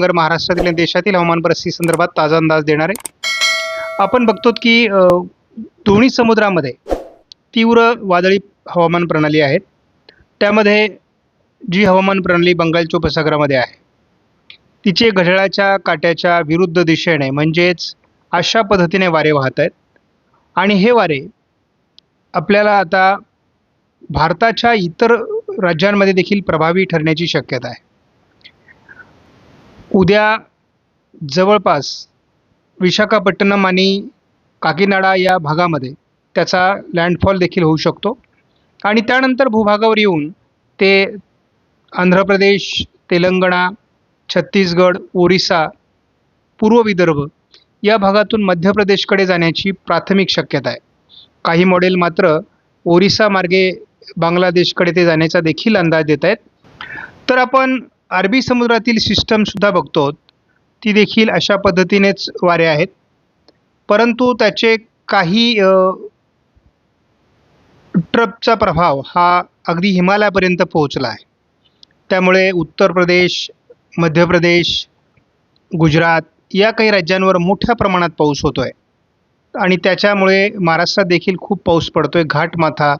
महाराष्ट्रातील आणि देशातील हवामान परिस्थिती संदर्भात ताजा अंदाज देणार. आहे आपण बघतो की दोन्ही समुद्रामध्ये तीव्र वादळी हवामान प्रणाली आहेत. त्यामध्ये जी हवामान प्रणाली बंगालच्या उपसागरामध्ये आहे तिचे घड्याळाच्या काट्याच्या विरुद्ध दिशेने म्हणजेच अशा पद्धतीने वारे वाहत आहेत. आणि हे वारे आपल्याला आता भारताच्या इतर राज्यांमध्ये देखील प्रभावी ठरण्याची शक्यता आहे. उद्या जवळपास विशाखापट्टणम आणि काकीनाडा या भागामध्ये त्याचा लँडफॉल देखील होऊ शकतो. आणि त्यानंतर भूभागावर येऊन ते आंध्र प्रदेश तेलंगणा छत्तीसगड ओरिसा पूर्व विदर्भ या भागातून मध्य प्रदेशकडे जाण्याची प्राथमिक शक्यता आहे. काही मॉडेल मात्र ओरिसा मार्गे बांगलादेशकडे ते जाण्याचा देखील अंदाज देत आहेत. तर आपण अरबी समुद्रातील सिस्टमसुद्धा बघतो. ती देखील अशा पद्धतीनेच वारे आहेत. परंतु त्याचे काही ट्रपचा प्रभाव हा अगदी हिमालयापर्यंत पोहोचला आहे. त्यामुळे उत्तर प्रदेश मध्य प्रदेश गुजरात या काही राज्यांवर मोठ्या प्रमाणात पाऊस होतो आहे आणि त्याच्यामुळे महाराष्ट्रात देखील खूप पाऊस पडतो आहे घाटमाथा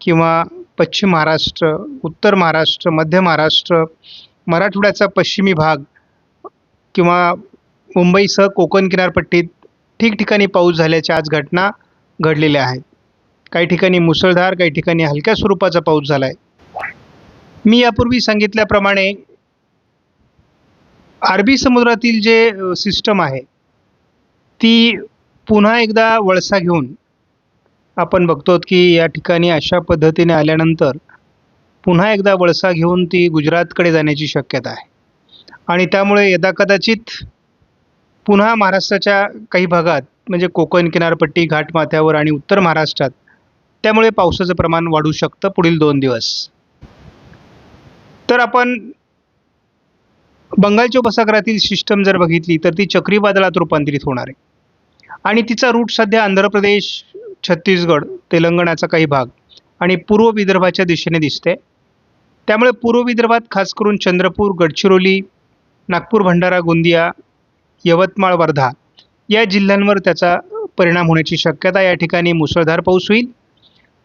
किंवा पश्चिम महाराष्ट्र उत्तर महाराष्ट्र मध्य महाराष्ट्र मराठवाड्याचा पश्चिमी भाग किंवा मुंबईसह कोकण किनारपट्टीत ठिकठिकाणी पाऊस झाल्याच्या आज घटना घडलेल्या आहेत. काही ठिकाणी मुसळधार काही ठिकाणी हलक्या स्वरूपाचा पाऊस झाला आहे मी यापूर्वी सांगितल्याप्रमाणे अरबी समुद्रातील जे सिस्टम आहे ती पुन्हा एकदा वळसा घेऊन आपण बघतो की या ठिकाणी अशा पद्धतीने आल्यानंतर पुन्हा एकदा वळसा घेऊन ती गुजरातकडे जाण्याची शक्यता आहे. आणि त्यामुळे यदाकदाचित पुन्हा महाराष्ट्राच्या काही भागात म्हणजे कोकण किनारपट्टी घाटमाथ्यावर आणि उत्तर महाराष्ट्रात त्यामुळे पावसाचं प्रमाण वाढू शकतं पुढील दोन दिवस. तर आपण बंगालच्या उपसागरातील सिस्टम जर बघितली तर ती चक्रीवादळात रूपांतरित होणार आहे. आणि तिचा रूट सध्या आंध्र प्रदेश छत्तीसगड तेलंगणाचा काही भाग आणि पूर्व विदर्भाच्या दिशेने दिसते त्यामुळे पूर्व विदर्भात खास करून चंद्रपूर गडचिरोली नागपूर भंडारा गोंदिया यवतमाळ वर्धा या जिल्ह्यांवर त्याचा परिणाम होण्याची शक्यता या ठिकाणी मुसळधार पाऊस होईल.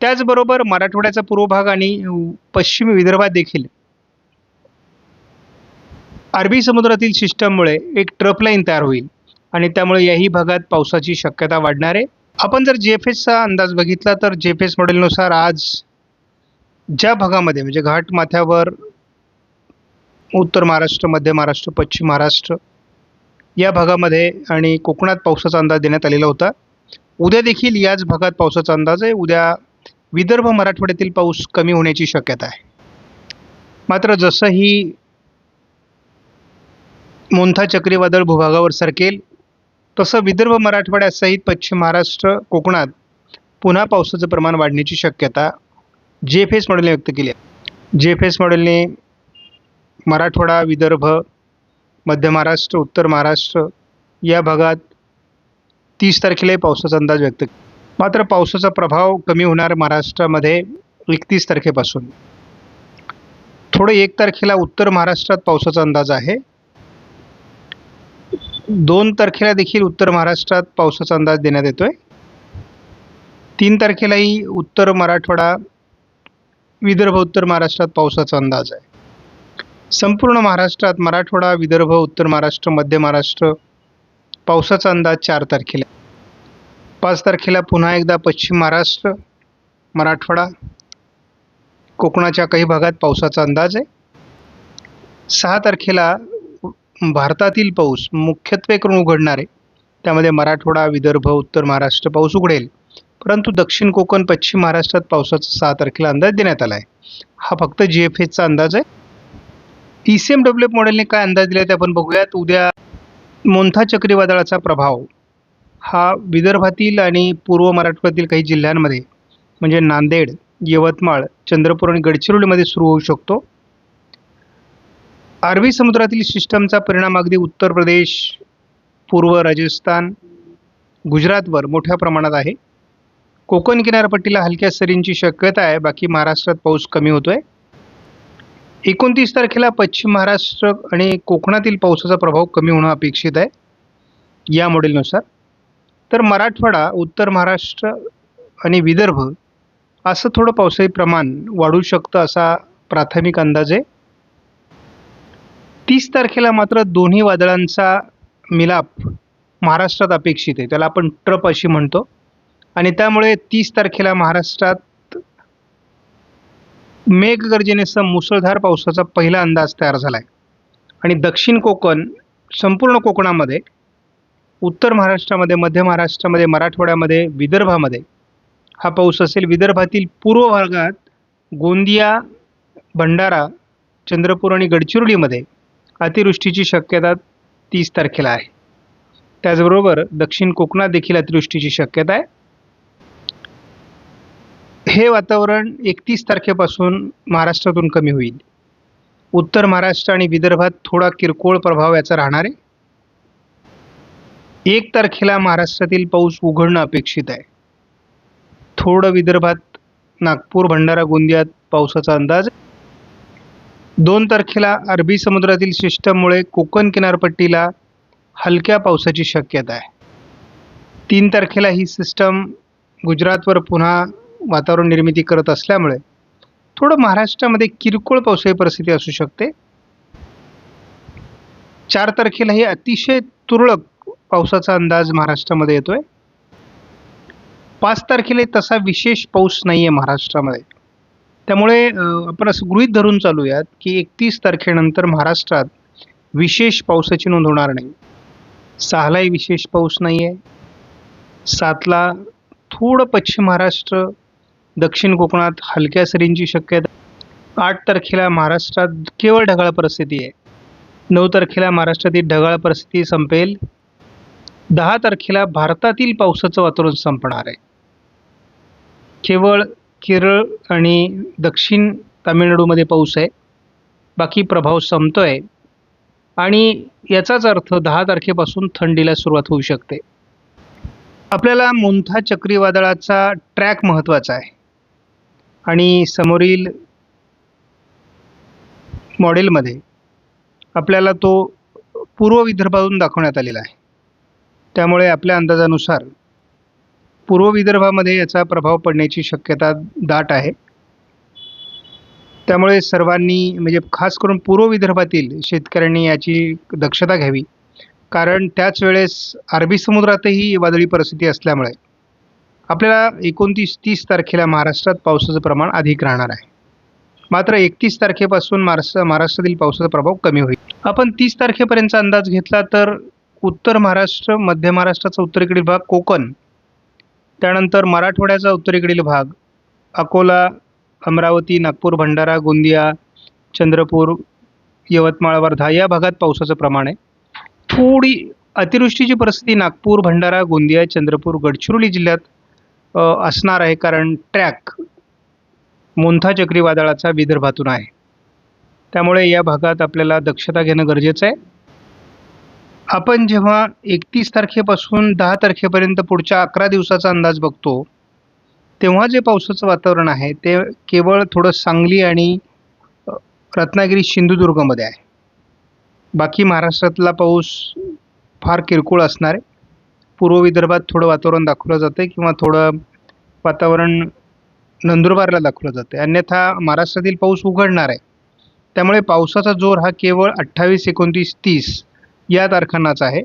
त्याचबरोबर मराठवाड्याचा पूर्व भाग आणि पश्चिम विदर्भात देखील. अरबी समुद्रातील सिस्टममुळे एक ट्रफ लाईन तयार होईल आणि त्यामुळे याही भागात पावसाची शक्यता वाढणार आहे. आपण जर जी एफ एसचा अंदाज बघितला तर जी एफ एस मॉडेलनुसार आज ज्या भागामध्ये म्हणजे घाट माथ्यावर उत्तर महाराष्ट्र मध्य महाराष्ट्र पश्चिम महाराष्ट्र या भागामध्ये आणि कोकणात पावसाचा अंदाज देण्यात आलेला होता. उद्या देखील याच भागात पावसाचा अंदाज आहे. उद्या विदर्भ मराठवाड्यातील पाऊस कमी होण्याची शक्यता आहे. मात्र जसं ही मोंथा चक्रीवादळ भूभागावर सरकेल तसं विदर्भ मराठवाड्यासहित पश्चिम महाराष्ट्र कोकणात पुन्हा पावसाचं प्रमाण वाढण्याची शक्यता जे एफ एस मॉडेलने व्यक्त केली आहे. जे एफ एस मॉडेलने मराठवाडा विदर्भ मध्य महाराष्ट्र उत्तर महाराष्ट्र या भागात तीस तारखेलाही पावसाचा अंदाज व्यक्त केला. मात्र पावसाचा प्रभाव कमी होणार महाराष्ट्रामध्ये एकतीस तारखेपासून. थोडं एक तारखेला उत्तर महाराष्ट्रात पावसाचा अंदाज आहे. दोन तारखेला देखील उत्तर महाराष्ट्रात पावसाचा अंदाज देण्यात येतोय. तीन तारखेलाही उत्तर मराठवाडा विदर्भ उत्तर महाराष्ट्रात पावसाचा अंदाज आहे. संपूर्ण महाराष्ट्रात मराठवाडा विदर्भ उत्तर महाराष्ट्र मध्य महाराष्ट्र पावसाचा अंदाज चार तारखेला पाच तारखेला पुन्हा एकदा पश्चिम महाराष्ट्र मराठवाडा कोकणाच्या काही भागात पावसाचा अंदाज आहे. सहा तारखेला भारतातील पाऊस मुख्यत्वे करून उघडणार आहे. त्यामध्ये मराठवाडा विदर्भ उत्तर महाराष्ट्र पाऊस उघडेल. परंतु दक्षिण कोकण पश्चिम महाराष्ट्रात पावसाचा सहा तारखेला अंदाज देण्यात आला आहे हा फक्त जी एफ एसचा अंदाज आहे. E C M W F मॉडेलने काय अंदाज दिला ते आपण बघूयात. उद्या मोंथा चक्रीवादळाचा प्रभाव. हा विदर्भातील आणि पूर्व मराठवाड्यातील काही जिल्ह्यांमध्ये म्हणजे नांदेड यवतमाळ चंद्रपूर आणि गडचिरोलीमध्ये सुरू होऊ शकतो. अरबी समुद्रातील सिस्टमचा परिणाम अगदी उत्तर प्रदेश पूर्व राजस्थान गुजरातवर मोठ्या प्रमाणात आहे. कोकण किनारपट्टीला हलक्या सरींची शक्यता आहे. बाकी महाराष्ट्रात पाऊस कमी होतो आहे एकोणतीस तारखेला पश्चिम महाराष्ट्र आणि कोकणातील पावसाचा प्रभाव कमी होणं अपेक्षित आहे. या मॉडेलनुसार. तर मराठवाडा उत्तर महाराष्ट्र आणि विदर्भ असं थोडं पावसाळी प्रमाण वाढू शकतं असा प्राथमिक अंदाज आहे. तीस तारखेला मात्र दोन्ही वादळांचा मिलाप महाराष्ट्रात अपेक्षित आहे. त्याला आपण ट्रप अशी म्हणतो. आणि त्यामुळे तीस तारखेला महाराष्ट्रात मेघगर्जनेसह मुसळधार पावसाचा पहिला अंदाज तयार झाला आहे आणि दक्षिण कोकण संपूर्ण कोकणामध्ये उत्तर महाराष्ट्रामध्ये मध्य महाराष्ट्रामध्ये मराठवाड्यामध्ये विदर्भामध्ये हा पाऊस असेल विदर्भातील पूर्व भागात गोंदिया भंडारा चंद्रपूर आणि गडचिरोलीमध्ये अतिवृष्टीची शक्यता तीस तारखेला आहे. त्याचबरोबर दक्षिण कोकणात देखील अतिवृष्टीची शक्यता आहे. हे वातावरण एकतीस तारखेपासून महाराष्ट्रातून कमी होईल. उत्तर महाराष्ट्र आणि विदर्भात थोडा किरकोळ प्रभाव याचा राहणार आहे. एक तारखेला महाराष्ट्रातील पाऊस उघडणं अपेक्षित आहे. थोडं विदर्भात नागपूर भंडारा गोंदियात पावसाचा अंदाज दोन तारखेला अरबी समुद्रातील सिस्टममुळे कोकण किनारपट्टीला हलक्या पावसाची शक्यता आहे. तीन तारखेला ही सिस्टम गुजरातवर पुन्हा वातावरण निर्मिती करत असल्यामुळे थोडं महाराष्ट्रामध्ये किरकोळ पावसाळी परिस्थिती असू शकते. चार तारखेला हे अतिशय तुरळक पावसाचा अंदाज महाराष्ट्रामध्ये येतोय. पाच तारखेला तसा विशेष पाऊस नाही आहे महाराष्ट्रामध्ये. त्यामुळे आपण असं गृहीत धरून चालूयात की एकतीस तारखेनंतर महाराष्ट्रात विशेष पावसाची नोंद होणार नाही. सहालाही विशेष पाऊस नाही आहे सातला थोडं पश्चिम महाराष्ट्र दक्षिण कोकणात हलक्या सरींची शक्यता. आठ तारखेला महाराष्ट्रात केवळ ढगाळ परिस्थिती आहे. नऊ तारखेला महाराष्ट्रातील ढगाळ परिस्थिती संपेल. दहा तारखेला भारतातील पावसाचं वातावरण संपणार आहे. केवळ केरळ आणि दक्षिण तामिळनाडूमध्ये पाऊस आहे. बाकी प्रभाव संपतो आहे आणि याचाच अर्थ दहा तारखेपासून थंडीला सुरुवात होऊ शकते. आपल्याला मोंथा चक्रीवादळाचा ट्रॅक महत्त्वाचा आहे. आणि समोरील मॉडेलमध्ये आपल्याला तो पूर्व विदर्भातून दाखवण्यात आलेला आहे. त्यामुळे आपल्या अंदाजानुसार पूर्व विदर्भामध्ये याचा प्रभाव पडण्याची शक्यता दाट आहे. त्यामुळे सर्वांनी म्हणजे खास करून पूर्व विदर्भातील शेतकऱ्यांनी याची दक्षता घ्यावी. कारण त्याच वेळेस अरबी समुद्रातही वादळी परिस्थिती असल्यामुळे आपल्याला एकोणतीस तीस तारखेला महाराष्ट्रात पावसाचं प्रमाण अधिक राहणार आहे. मात्र एकतीस तारखेपासून महाराष्ट्र महाराष्ट्रातील पावसाचा प्रभाव कमी होईल. आपण तीस तारखेपर्यंतचा अंदाज घेतला तर उत्तर महाराष्ट्र मध्य महाराष्ट्राचा उत्तरेकडील भाग कोकण त्यानंतर मराठवाड्याचा उत्तरेकडील भाग अकोला अमरावती नागपूर भंडारा गोंदिया चंद्रपूर यवतमाळ वर्धा या भागात पावसाचं प्रमाण आहे. थोडी अतिवृष्टीची परिस्थिती नागपूर भंडारा गोंदिया चंद्रपूर गडचिरोली जिल्ह्यात असणार आहे कारण ट्रॅक मोंथा चक्रीवादळाचा विदर्भातून आहे. त्यामुळे या भागात आपल्याला दक्षता घेणं गरजेचं आहे. आपण जेव्हा एकतीस तारखेपासून दहा तारखेपर्यंत पुढच्या अकरा दिवसाचा अंदाज बघतो तेव्हा जे पावसाचं वातावरण आहे ते केवळ थोडं सांगली आणि रत्नागिरी सिंधुदुर्गमध्ये आहे. बाकी महाराष्ट्रातला पाऊस फार किरकोळ असणार आहे. पूर्व विदर्भात थोडं वातावरण दाखवलं जातं आहे किंवा थोडं वातावरण नंदुरबारला दाखवलं जातं आहे अन्यथा महाराष्ट्रातील पाऊस उघडणार आहे. त्यामुळे पावसाचा जोर हा केवळ अठ्ठावीस एकोणतीस तीस या तारखांनाच आहे.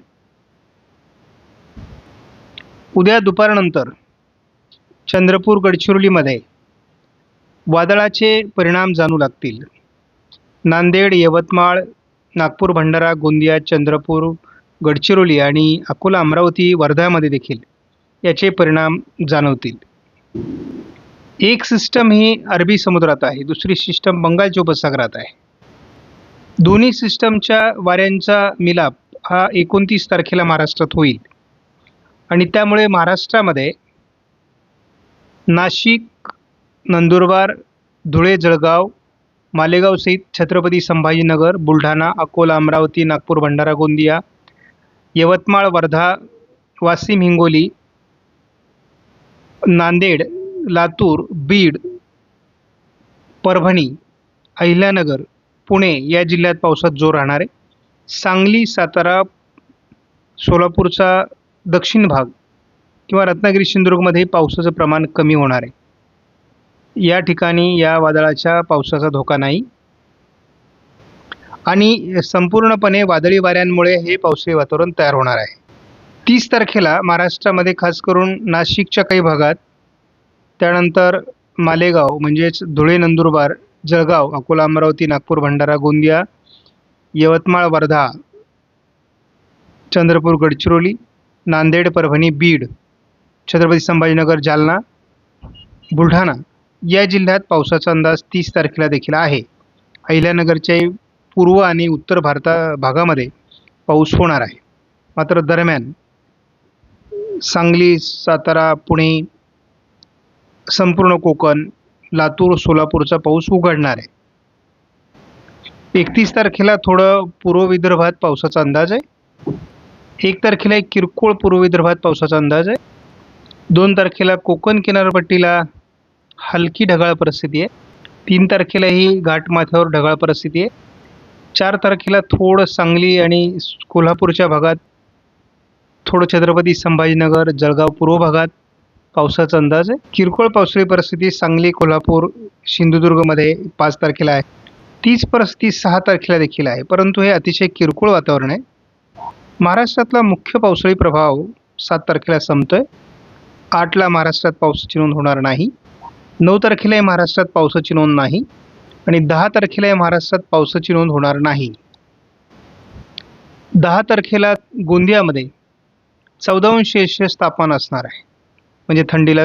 उद्या दुपारनंतर चंद्रपूर गडचिरोलीमध्ये वादळाचे परिणाम जाणू लागतील. नांदेड यवतमाळ नागपूर भंडारा गोंदिया चंद्रपूर गडचिरोली आणि अकोला अमरावती वर्ध्यामध्ये देखील याचे परिणाम जाणवतील. एक सिस्टम ही अरबी समुद्रात आहे दुसरी सिस्टम बंगालच्या उपसागरात आहे. दोन्ही सिस्टमच्या वाऱ्यांचा मिलाप हा एकोणतीस तारखेला महाराष्ट्रात होईल. आणि त्यामुळे महाराष्ट्रामध्ये नाशिक नंदुरबार धुळे जळगाव मालेगाव सहित छत्रपती संभाजीनगर बुलढाणा अकोला अमरावती नागपूर भंडारा गोंदिया यवतमाळ वर्धा वाशिम हिंगोली नांदेड लातूर बीड परभणी अहिल्यानगर पुणे या जिल्ह्यात पावसात जोर राहणार आहे. सांगली सातारा सोलापूरचा दक्षिण भाग किंवा रत्नागिरी सिंधुदुर्गमध्ये पावसाचं प्रमाण कमी होणार आहे. या ठिकाणी या वादळाच्या पावसाचा धोका नाही. आणि संपूर्णपणे वादळी वाऱ्यांमुळे हे पावसाळी वातावरण तयार होणार आहे. तीस तारखेला महाराष्ट्रामध्ये खास करून नाशिकच्या काही भागात त्यानंतर मालेगाव म्हणजेच धुळे नंदुरबार जळगाव अकोला अमरावती नागपूर भंडारा गोंदिया यवतमाळ वर्धा चंद्रपूर गडचिरोली नांदेड परभणी बीड छत्रपती संभाजीनगर जालना बुलढाणा या जिल्ह्यात पावसाचा अंदाज तीस तारखेला देखील आहे. अहिल्यानगरच्याही पूर्व आणि उत्तर भारता भागामध्ये पाऊस होणार आहे. मात्र दरम्यान सांगली सातारा पुणे संपूर्ण कोकण लातूर सोलापूरचा पाऊस उघडणार आहे. एकतीस तारखेला थोडं पूर्व विदर्भात पावसाचा अंदाज आहे. एक तारखेला एक किरकोळ पूर्व विदर्भात पावसाचा अंदाज आहे. दोन तारखेला कोकण किनारपट्टीला हलकी ढगाळ परिस्थिती आहे. तीन तारखेलाही घाटमाथ्यावर ढगाळ परिस्थिती आहे. चार तारखेला थोडं सांगली आणि कोल्हापूरच्या भागात थोडं छत्रपती संभाजीनगर जळगाव पूर्व भागात पावसाचा अंदाज आहे. किरकोळ पावसाळी परिस्थिती सांगली कोल्हापूर सिंधुदुर्गमध्ये पाच तारखेला आहे. तीच परिस्थिती सहा तारखेला देखील आहे. परंतु हे अतिशय किरकोळ वातावरण आहे. महाराष्ट्रातला मुख्य पावसाळी प्रभाव सात तारखेला संपतोय. आठला महाराष्ट्रात पावसाची नोंद होणार नाही. नऊ तारखेलाही महाराष्ट्रात पावसाची नोंद नाही. आणि दहा तारखेला या महाराष्ट्रात पावसाची नोंद होणार नाही. दहा तारखेला गोंदियामध्ये चौदा अंश सेल्सिअस तापमान असणार आहे. म्हणजे थंडीला